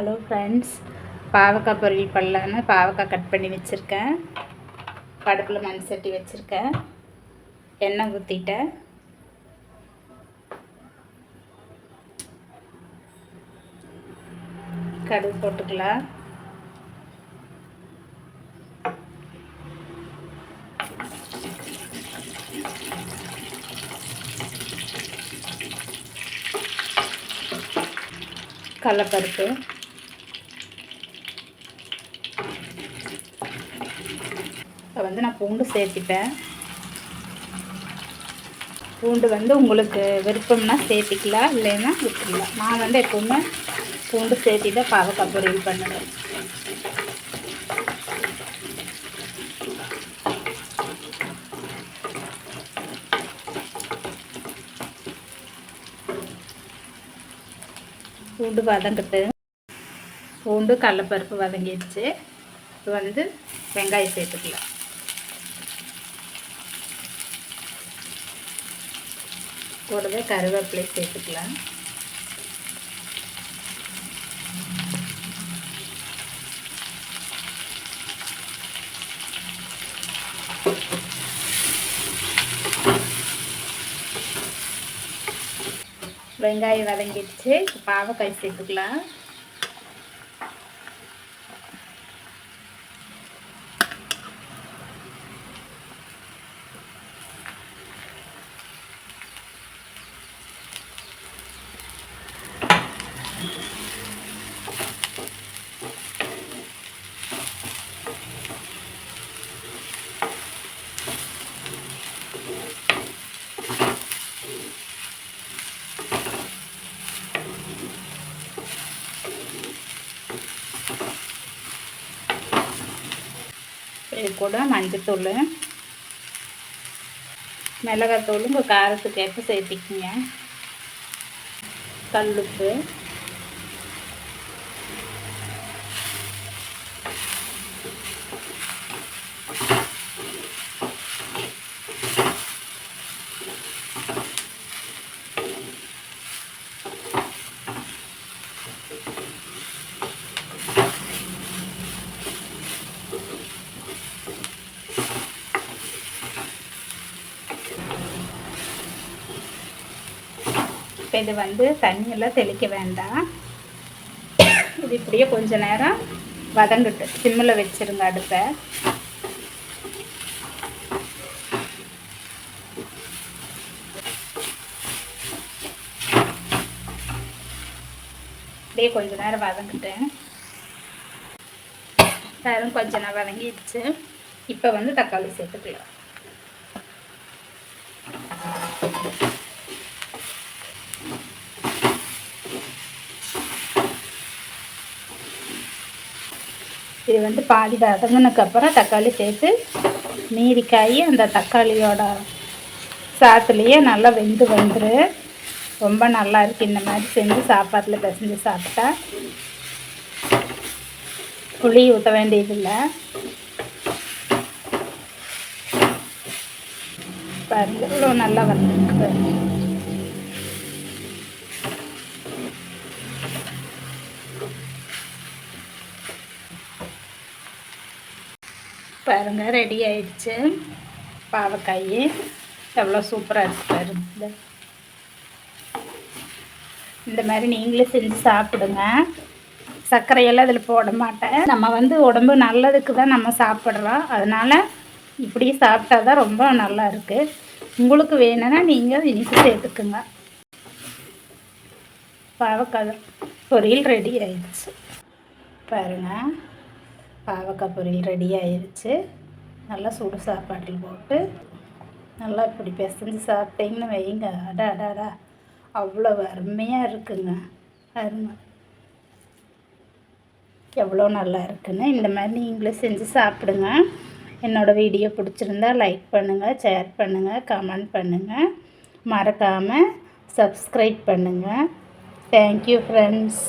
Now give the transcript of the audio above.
Hello friends பாவக்காய் பொரியல் பண்ணலான்னு பாவக்காய் கட் பண்ணி வச்சுருக்கேன். கடுப்பில் மண் சட்டி வச்சுருக்கேன். எண்ணெய் ஊற்றிட்டேன் கடுகு போட்டுக்கலாம். கடலப்பருப்பு. வந்து நான் பூண்டு சேர்த்திப்பேன் பூண்டு வந்து உங்களுக்கு விருப்பம்னா சேர்த்திக்கலாம் இல்லைன்னா விட்டுக்கலாம். நான் வந்து எப்போவுமே பூண்டு சேர்த்தி தான் பாவக்காய் பொரியல் பண்ணுவேன். பூண்டு வதங்கிட்டு பூண்டு கடலப்பருப்பு வதங்கிடுச்சு. இப்போ வந்து வெங்காயம் சேர்த்துக்கலாம். கூடவே கருவேப்பிலை சேர்த்துக்கலாம். வெங்காயம் வதங்கிடுச்சு. பாவக்காய் சேர்த்துக்கலாம். இது கூட மஞ்சத்தூள் மிளகாத்தூள் உங்கள் காரத்துக்கு ஏற்ப சேர்த்திக்கிங்க. கல்லுப்பு இப்போ இது வந்து தண்ணியெல்லாம் தெளிக்க வேண்டாம். இது இப்படியே கொஞ்ச நேரம் வதங்கிட்டு சிம்மில் வச்சுருங்க அடுப்பை. அப்படியே கொஞ்ச நேரம் வதங்கிட்டேன் வேறும் கொஞ்ச நேரம் வதங்கிடுச்சு. இப்போ வந்து தக்காளி சேர்த்துக்கலாம். இது வந்து பாதி வதங்கினதுக்கப்புறம் தக்காளி சேர்த்து மீதி காய் அந்த தக்காளியோட சாத்துலேயே நல்லா வெந்து வந்துரு. ரொம்ப நல்லா இருக்குது இந்த மாதிரி செஞ்சு சாப்பாட்டில் பிசைஞ்சு சாப்பிட்டா புளி ஊற்ற வேண்டியதில்லை. பாருங்க இவ்வளோ நல்லா வந்துருக்கு. பாருங்கள் ரெடி ஆயிடுச்சு. பாவக்காய் எவ்வளோ சூப்பராக இருக்குது பாருங்க. இந்த மாதிரி நீங்களே செஞ்சு சாப்பிடுங்க. சர்க்கரையெல்லாம் அதில் போட மாட்டேன். நம்ம வந்து உடம்பு நல்லதுக்கு தான் நம்ம சாப்பிட்றோம். அதனால் இப்படி சாப்பிட்டா தான் ரொம்ப நல்லா இருக்குது உங்களுக்கு வேணும்னா நீங்கள் இனிப்பு சேர்த்துக்குங்க. பாவக்காய் பொரியல் ரெடி ஆயிடுச்சு. பாருங்கள் பாவக்காய் பொரியல் ரெடி ஆயிடுச்சு நல்லா சுடு சாப்பாட்டில் போட்டு நல்லா இப்படி பிசைஞ்சு சாப்பிட்டீங்கன்னு வைங்க. அடா அடாடா அவ்வளோ அருமையாக இருக்குங்க. அருமை. எவ்வளோ நல்லா இருக்குன்னு இந்த மாதிரி நீங்களும் செஞ்சு சாப்பிடுங்க. என்னோடய வீடியோ பிடிச்சிருந்தா லைக் பண்ணுங்கள் ஷேர் பண்ணுங்கள் கமெண்ட் பண்ணுங்கள் மறக்காமல் சப்ஸ்கிரைப் பண்ணுங்கள் தேங்க்யூ ஃப்ரெண்ட்ஸ்